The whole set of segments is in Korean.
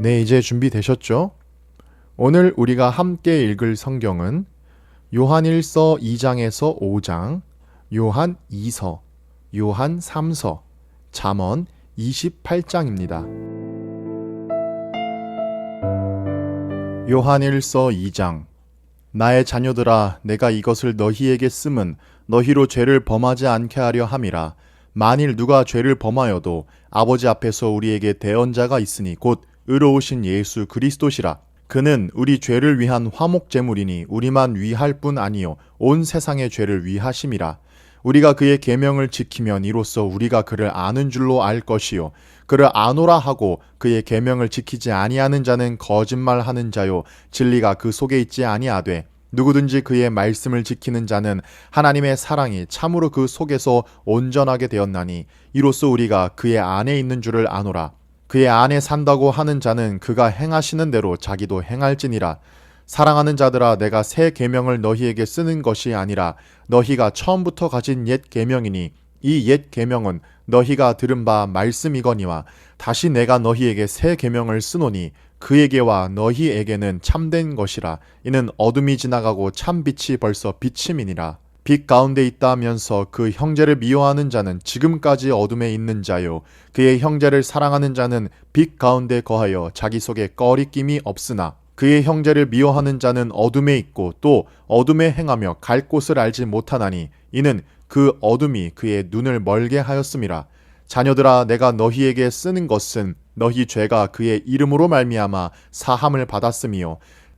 네, 이제 준비되셨죠? 오늘 우리가 함께 읽을 성경은 요한일서 2장에서 5장, 요한 2서, 요한 3서, 잠언 28장입니다. 요한일서 2장 나의 자녀들아 내가 이것을 너희에게 쓰면 너희로 죄를 범하지 않게 하려 함이라 만일 누가 죄를 범하여도 아버지 앞에서 우리에게 대언자가 있으니 곧 의로우신 예수 그리스도시라. 그는 우리 죄를 위한 화목 제물이니 우리만 위할 뿐 아니요 온 세상의 죄를 위하심이라. 우리가 그의 계명을 지키면 이로써 우리가 그를 아는 줄로 알 것이요 그를 아노라 하고 그의 계명을 지키지 아니하는 자는 거짓말하는 자요 진리가 그 속에 있지 아니하되 누구든지 그의 말씀을 지키는 자는 하나님의 사랑이 참으로 그 속에서 온전하게 되었나니 이로써 우리가 그의 안에 있는 줄을 아노라 그의 안에 산다고 하는 자는 그가 행하시는 대로 자기도 행할지니라. 사랑하는 자들아 내가 새 계명을 너희에게 쓰는 것이 아니라 너희가 처음부터 가진 옛 계명이니 이 옛 계명은 너희가 들은 바 말씀이거니와 다시 내가 너희에게 새 계명을 쓰노니 그에게와 너희에게는 참된 것이라. 이는 어둠이 지나가고 참 빛이 벌써 비침이니라 빛 가운데 있다 하면서 그 형제를 미워하는 자는 지금까지 어둠에 있는 자요. 그의 형제를 사랑하는 자는 빛 가운데 거하여 자기 속에 꺼리낌이 없으나 그의 형제를 미워하는 자는 어둠에 있고 또 어둠에 행하며 갈 곳을 알지 못하나니 이는 그 어둠이 그의 눈을 멀게 하였음이라. 자녀들아 내가 너희에게 쓰는 것은 너희 죄가 그의 이름으로 말미암아 사함을 받았음이요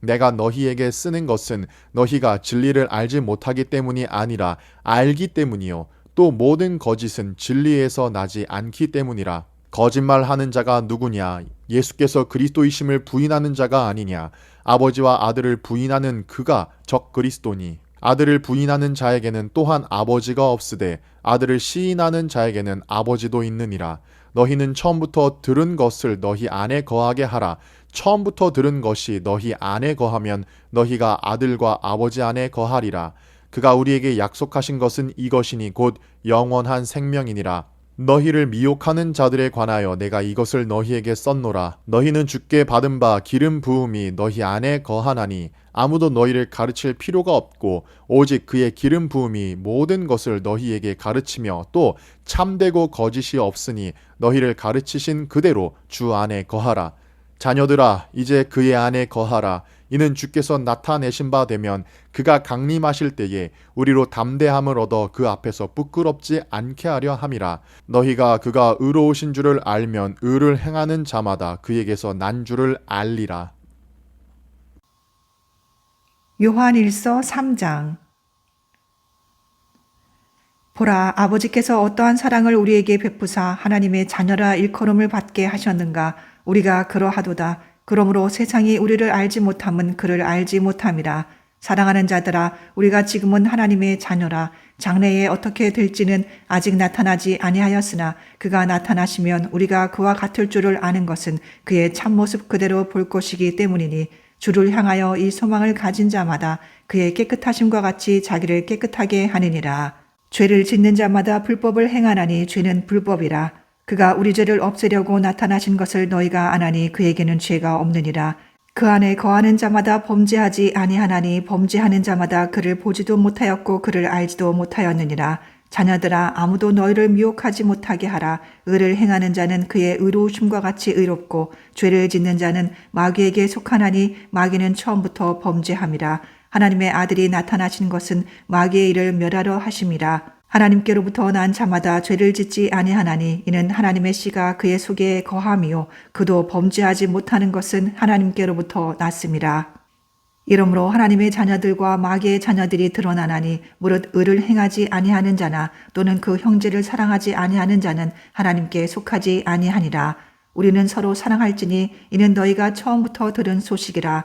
내가 너희에게 쓰는 것은 너희가 진리를 알지 못하기 때문이 아니라 알기 때문이요. 또 모든 거짓은 진리에서 나지 않기 때문이라. 거짓말하는 자가 누구냐? 예수께서 그리스도이심을 부인하는 자가 아니냐? 아버지와 아들을 부인하는 그가 적 그리스도니. 아들을 부인하는 자에게는 또한 아버지가 없으되 아들을 시인하는 자에게는 아버지도 있느니라. 너희는 처음부터 들은 것을 너희 안에 거하게 하라. 처음부터 들은 것이 너희 안에 거하면 너희가 아들과 아버지 안에 거하리라. 그가 우리에게 약속하신 것은 이것이니 곧 영원한 생명이니라. 너희를 미혹하는 자들에 관하여 내가 이것을 너희에게 썼노라. 너희는 주께 받은 바 기름 부음이 너희 안에 거하나니 아무도 너희를 가르칠 필요가 없고 오직 그의 기름 부음이 모든 것을 너희에게 가르치며 또 참되고 거짓이 없으니 너희를 가르치신 그대로 주 안에 거하라. 자녀들아 이제 그의 안에 거하라. 이는 주께서 나타내신 바 되면 그가 강림하실 때에 우리로 담대함을 얻어 그 앞에서 부끄럽지 않게 하려 함이라. 너희가 그가 의로우신 줄을 알면 의를 행하는 자마다 그에게서 난 줄을 알리라. 요한일서 3장. 보라 아버지께서 어떠한 사랑을 우리에게 베푸사 하나님의 자녀라 일컬음을 받게 하셨는가 우리가 그러하도다 그러므로 세상이 우리를 알지 못함은 그를 알지 못함이라 사랑하는 자들아 우리가 지금은 하나님의 자녀라 장래에 어떻게 될지는 아직 나타나지 아니하였으나 그가 나타나시면 우리가 그와 같을 줄을 아는 것은 그의 참모습 그대로 볼 것이기 때문이니 주를 향하여 이 소망을 가진 자마다 그의 깨끗하심과 같이 자기를 깨끗하게 하느니라. 죄를 짓는 자마다 불법을 행하나니 죄는 불법이라. 그가 우리 죄를 없애려고 나타나신 것을 너희가 아나니 그에게는 죄가 없느니라. 그 안에 거하는 자마다 범죄하지 아니하나니 범죄하는 자마다 그를 보지도 못하였고 그를 알지도 못하였느니라. 자녀들아 아무도 너희를 미혹하지 못하게 하라. 의를 행하는 자는 그의 의로우심과 같이 의롭고 죄를 짓는 자는 마귀에게 속하나니 마귀는 처음부터 범죄함이라. 하나님의 아들이 나타나신 것은 마귀의 일을 멸하려 하심이라. 하나님께로부터 난 자마다 죄를 짓지 아니하나니 이는 하나님의 씨가 그의 속에 거함이요 그도 범죄하지 못하는 것은 하나님께로부터 났음이라. 이러므로 하나님의 자녀들과 마귀의 자녀들이 드러나나니 무릇 의를 행하지 아니하는 자나 또는 그 형제를 사랑하지 아니하는 자는 하나님께 속하지 아니하니라. 우리는 서로 사랑할지니 이는 너희가 처음부터 들은 소식이라.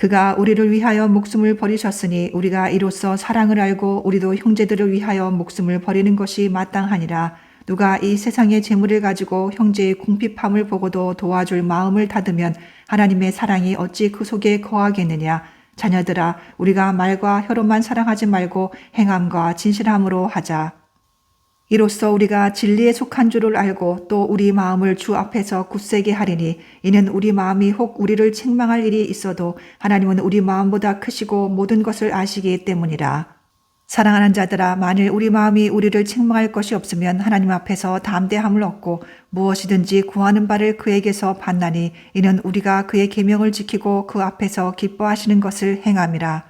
그가 우리를 위하여 목숨을 버리셨으니 우리가 이로써 사랑을 알고 우리도 형제들을 위하여 목숨을 버리는 것이 마땅하니라. 누가 이 세상의 재물을 가지고 형제의 궁핍함을 보고도 도와줄 마음을 닫으면 하나님의 사랑이 어찌 그 속에 거하겠느냐. 자녀들아, 우리가 말과 혀로만 사랑하지 말고 행함과 진실함으로 하자. 이로써 우리가 진리에 속한 줄을 알고 또 우리 마음을 주 앞에서 굳세게 하리니 이는 우리 마음이 혹 우리를 책망할 일이 있어도 하나님은 우리 마음보다 크시고 모든 것을 아시기 때문이라. 사랑하는 자들아 만일 우리 마음이 우리를 책망할 것이 없으면 하나님 앞에서 담대함을 얻고 무엇이든지 구하는 바를 그에게서 받나니 이는 우리가 그의 계명을 지키고 그 앞에서 기뻐하시는 것을 행함이라.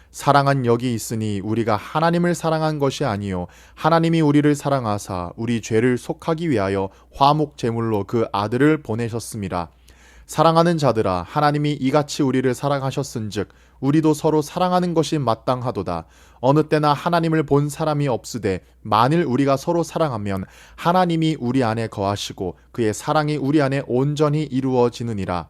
사랑한 여기 있으니 우리가 하나님을 사랑한 것이 아니요 하나님이 우리를 사랑하사 우리 죄를 속하기 위하여 화목 제물로 그 아들을 보내셨습니다. 사랑하는 자들아 하나님이 이같이 우리를 사랑하셨은즉 우리도 서로 사랑하는 것이 마땅하도다. 어느 때나 하나님을 본 사람이 없으되 만일 우리가 서로 사랑하면 하나님이 우리 안에 거하시고 그의 사랑이 우리 안에 온전히 이루어지느니라.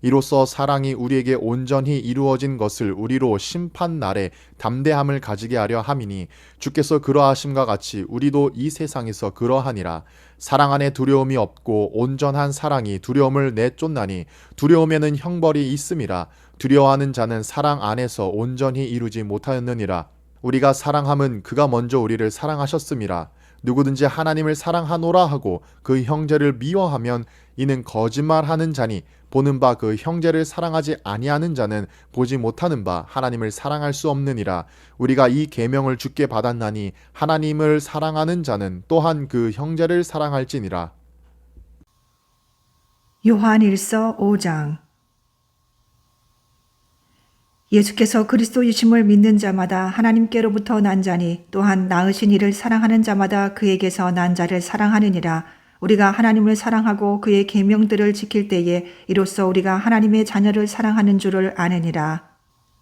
이로써 사랑이 우리에게 온전히 이루어진 것을 우리로 심판 날에 담대함을 가지게 하려 함이니 주께서 그러하심과 같이 우리도 이 세상에서 그러하니라. 사랑 안에 두려움이 없고 온전한 사랑이 두려움을 내쫓나니 두려움에는 형벌이 있음이라. 두려워하는 자는 사랑 안에서 온전히 이루지 못하였느니라. 우리가 사랑함은 그가 먼저 우리를 사랑하셨음이라. 누구든지 하나님을 사랑하노라 하고 그 형제를 미워하면 이는 거짓말하는 자니 보는 바 그 형제를 사랑하지 아니하는 자는 보지 못하는 바 하나님을 사랑할 수 없느니라. 우리가 이 계명을 주께 받았나니 하나님을 사랑하는 자는 또한 그 형제를 사랑할지니라. 요한 1서 5장. 예수께서 그리스도이심을 믿는 자마다 하나님께로부터 난 자니 또한 낳으신 이를 사랑하는 자마다 그에게서 난 자를 사랑하느니라 우리가 하나님을 사랑하고 그의 계명들을 지킬 때에 이로써 우리가 하나님의 자녀를 사랑하는 줄을 아느니라.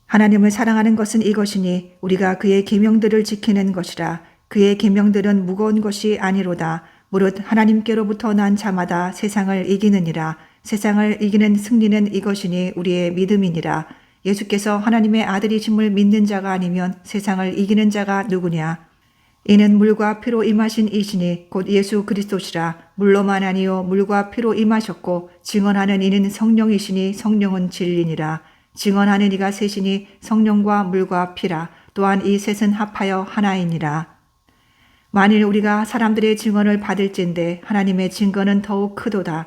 하나님을 사랑하는 것은 이것이니 우리가 그의 계명들을 지키는 것이라. 그의 계명들은 무거운 것이 아니로다. 무릇 하나님께로부터 난 자마다 세상을 이기느니라. 세상을 이기는 승리는 이것이니 우리의 믿음이니라. 예수께서 하나님의 아들이심을 믿는 자가 아니면 세상을 이기는 자가 누구냐 이는 물과 피로 임하신 이신이 곧 예수 그리스도시라. 물로만 아니요 물과 피로 임하셨고 증언하는 이는 성령이시니 성령은 진리니라. 증언하는 이가 셋이니 성령과 물과 피라. 또한 이 셋은 합하여 하나이니라. 만일 우리가 사람들의 증언을 받을진대 하나님의 증거는 더욱 크도다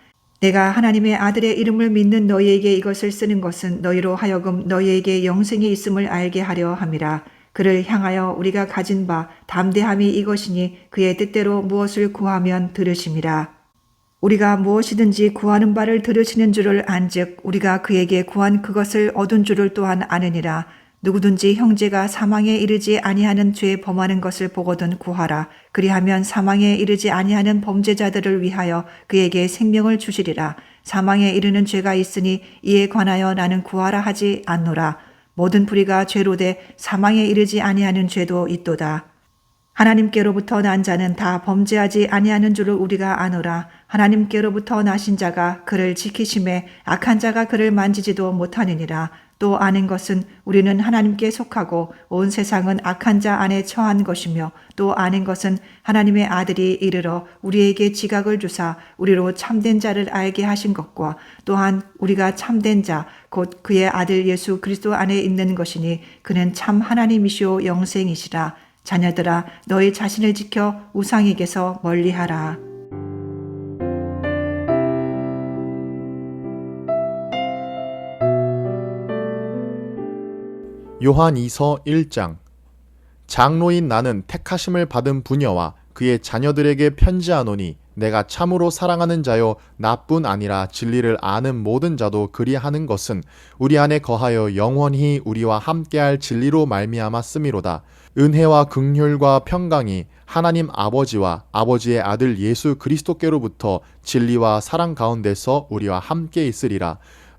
내가 하나님의 아들의 이름을 믿는 너희에게 이것을 쓰는 것은 너희로 하여금 너희에게 영생이 있음을 알게 하려 함이라. 그를 향하여 우리가 가진 바 담대함이 이것이니 그의 뜻대로 무엇을 구하면 들으심이라. 우리가 무엇이든지 구하는 바를 들으시는 줄을 안즉 우리가 그에게 구한 그것을 얻은 줄을 또한 아느니라. 누구든지 형제가 사망에 이르지 아니하는 죄 범하는 것을 보거든 구하라. 그리하면 사망에 이르지 아니하는 범죄자들을 위하여 그에게 생명을 주시리라. 사망에 이르는 죄가 있으니 이에 관하여 나는 구하라 하지 않노라. 모든 불의가 죄로 돼 사망에 이르지 아니하는 죄도 있도다. 하나님께로부터 난 자는 다 범죄하지 아니하는 줄을 우리가 아노라. 하나님께로부터 나신 자가 그를 지키심에 악한 자가 그를 만지지도 못하느니라. 또 아는 것은 우리는 하나님께 속하고 온 세상은 악한 자 안에 처한 것이며 또 아는 것은 하나님의 아들이 이르러 우리에게 지각을 주사 우리로 참된 자를 알게 하신 것과 또한 우리가 참된 자 곧 그의 아들 예수 그리스도 안에 있는 것이니 그는 참 하나님이시오 영생이시라 자녀들아 너희 자신을 지켜 우상에게서 멀리하라. 요한 2서 1장. 장로인 나는 택하심을 받은 부녀와 그의 자녀들에게 편지하노니 내가 참으로 사랑하는 자요 나뿐 아니라 진리를 아는 모든 자도 그리하는 것은 우리 안에 거하여 영원히 우리와 함께할 진리로 말미암았음이로다. 은혜와 긍휼과 평강이 하나님 아버지와 아버지의 아들 예수 그리스도께로부터 진리와 사랑 가운데서 우리와 함께 있으리라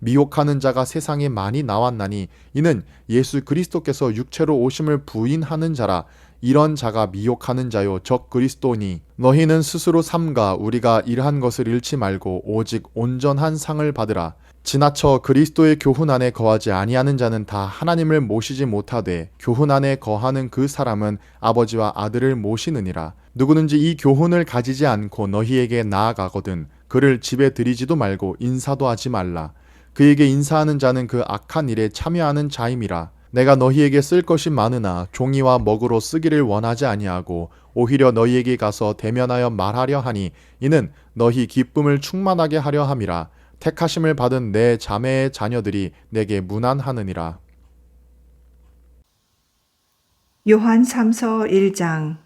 미혹하는 자가 세상에 많이 나왔나니 이는 예수 그리스도께서 육체로 오심을 부인하는 자라. 이런 자가 미혹하는 자요 적 그리스도니. 너희는 스스로 삼가 우리가 일한 것을 잃지 말고 오직 온전한 상을 받으라. 지나쳐 그리스도의 교훈 안에 거하지 아니하는 자는 다 하나님을 모시지 못하되 교훈 안에 거하는 그 사람은 아버지와 아들을 모시느니라. 누구든지 이 교훈을 가지지 않고 너희에게 나아가거든 그를 집에 들이지도 말고 인사도 하지 말라 그에게 인사하는 자는 그 악한 일에 참여하는 자임이라. 내가 너희에게 쓸 것이 많으나 종이와 먹으로 쓰기를 원하지 아니하고 오히려 너희에게 가서 대면하여 말하려 하니 이는 너희 기쁨을 충만하게 하려 함이라. 택하심을 받은 내 자매의 자녀들이 내게 문안하느니라. 요한 3서 1장.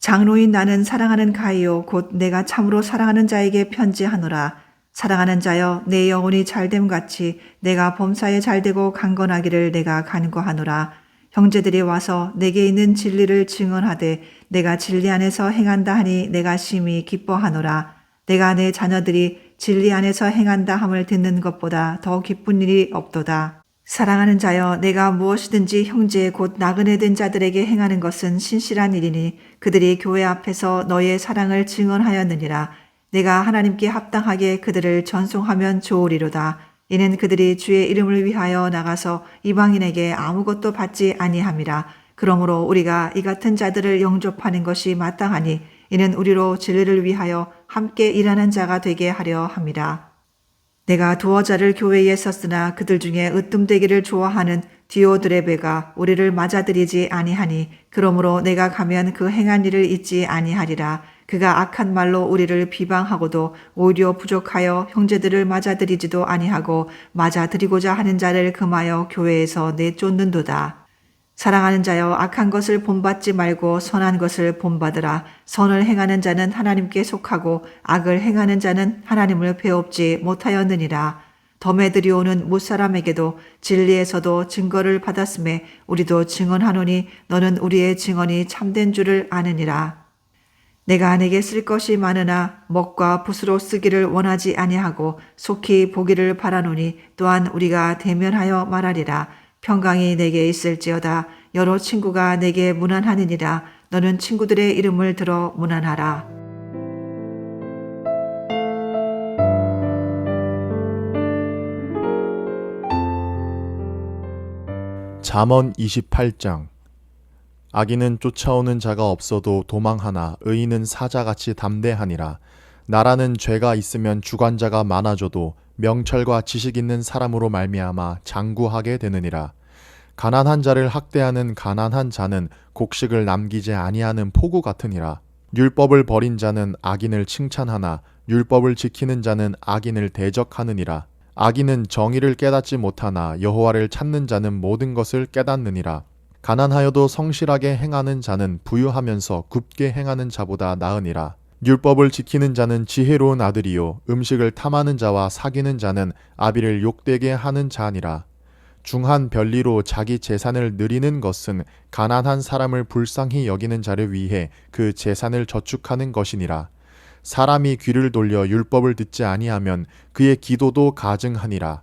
장로인 나는 사랑하는 가이요 곧 내가 참으로 사랑하는 자에게 편지하노라 사랑하는 자여 내 영혼이 잘됨 같이 내가 범사에 잘되고 강건하기를 내가 간구하노라. 형제들이 와서 내게 있는 진리를 증언하되 내가 진리 안에서 행한다 하니 내가 심히 기뻐하노라. 내가 내 자녀들이 진리 안에서 행한다 함을 듣는 것보다 더 기쁜 일이 없도다. 사랑하는 자여 내가 무엇이든지 형제 곧 나그네 된 자들에게 행하는 것은 신실한 일이니 그들이 교회 앞에서 너의 사랑을 증언하였느니라 내가 하나님께 합당하게 그들을 전송하면 좋으리로다. 이는 그들이 주의 이름을 위하여 나가서 이방인에게 아무것도 받지 아니함이라. 그러므로 우리가 이 같은 자들을 영접하는 것이 마땅하니 이는 우리로 진리를 위하여 함께 일하는 자가 되게 하려 함이라. 내가 두어 자를 교회에 썼으나 그들 중에 으뜸되기를 좋아하는 디오드레베가 우리를 맞아들이지 아니하니 그러므로 내가 가면 그 행한 일을 잊지 아니하리라 그가 악한 말로 우리를 비방하고도 오히려 부족하여 형제들을 맞아들이지도 아니하고 맞아들이고자 하는 자를 금하여 교회에서 내쫓는도다 사랑하는 자여 악한 것을 본받지 말고 선한 것을 본받으라. 선을 행하는 자는 하나님께 속하고 악을 행하는 자는 하나님을 배웁지 못하였느니라. 덤에 들이오는 무사람에게도 진리에서도 증거를 받았음에 우리도 증언하노니 너는 우리의 증언이 참된 줄을 아느니라. 내가 내게 쓸 것이 많으나 먹과 붓으로 쓰기를 원하지 아니하고 속히 보기를 바라노니 또한 우리가 대면하여 말하리라. 평강이 내게 있을지어다. 여러 친구가 내게 문안하느니라. 너는 친구들의 이름을 들어 문안하라. 잠언 28장 악인은 쫓아오는 자가 없어도 도망하나 의인은 사자같이 담대하니라. 나라는 죄가 있으면 주관자가 많아져도 명철과 지식 있는 사람으로 말미암아 장구하게 되느니라. 가난한 자를 학대하는 가난한 자는 곡식을 남기지 아니하는 포구 같으니라. 율법을 버린 자는 악인을 칭찬하나 율법을 지키는 자는 악인을 대적하느니라. 악인은 정의를 깨닫지 못하나 여호와를 찾는 자는 모든 것을 깨닫느니라 가난하여도 성실하게 행하는 자는 부유하면서 굽게 행하는 자보다 나으니라. 율법을 지키는 자는 지혜로운 아들이요 음식을 탐하는 자와 사귀는 자는 아비를 욕되게 하는 자니라. 중한 별리로 자기 재산을 느리는 것은 가난한 사람을 불쌍히 여기는 자를 위해 그 재산을 저축하는 것이니라. 사람이 귀를 돌려 율법을 듣지 아니하면 그의 기도도 가증하니라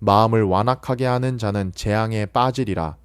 마음을 완악하게 하는 자는 재앙에 빠지리라.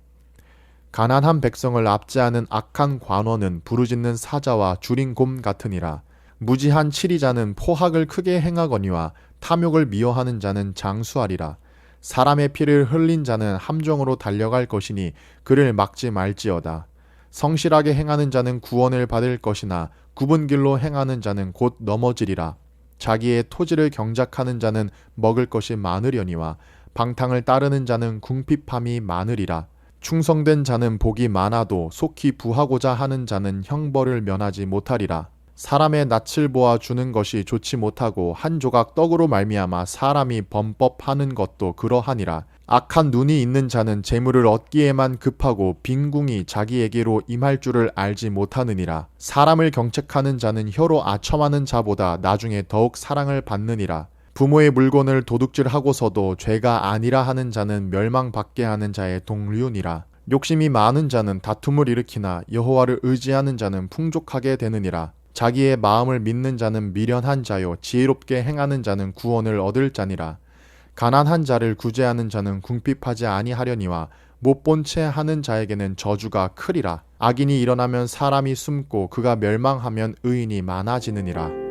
가난한 백성을 압제하는 악한 관원은 부르짖는 사자와 줄인 곰 같으니라. 무지한 치리자는 포학을 크게 행하거니와 탐욕을 미워하는 자는 장수하리라. 사람의 피를 흘린 자는 함정으로 달려갈 것이니 그를 막지 말지어다. 성실하게 행하는 자는 구원을 받을 것이나 굽은 길로 행하는 자는 곧 넘어지리라. 자기의 토지를 경작하는 자는 먹을 것이 많으려니와 방탕을 따르는 자는 궁핍함이 많으리라 충성된 자는 복이 많아도 속히 부하고자 하는 자는 형벌을 면하지 못하리라 사람의 낯을 보아 주는 것이 좋지 못하고 한 조각 떡으로 말미암아 사람이 범법하는 것도 그러하니라 악한 눈이 있는 자는 재물을 얻기에만 급하고 빈궁이 자기에게로 임할 줄을 알지 못하느니라. 사람을 경책하는 자는 혀로 아첨하는 자보다 나중에 더욱 사랑을 받느니라. 부모의 물건을 도둑질하고서도 죄가 아니라 하는 자는 멸망받게 하는 자의 동류니라. 욕심이 많은 자는 다툼을 일으키나 여호와를 의지하는 자는 풍족하게 되느니라. 자기의 마음을 믿는 자는 미련한 자요 지혜롭게 행하는 자는 구원을 얻을 자니라. 가난한 자를 구제하는 자는 궁핍하지 아니하려니와 못 본 채 하는 자에게는 저주가 크리라. 악인이 일어나면 사람이 숨고 그가 멸망하면 의인이 많아지느니라.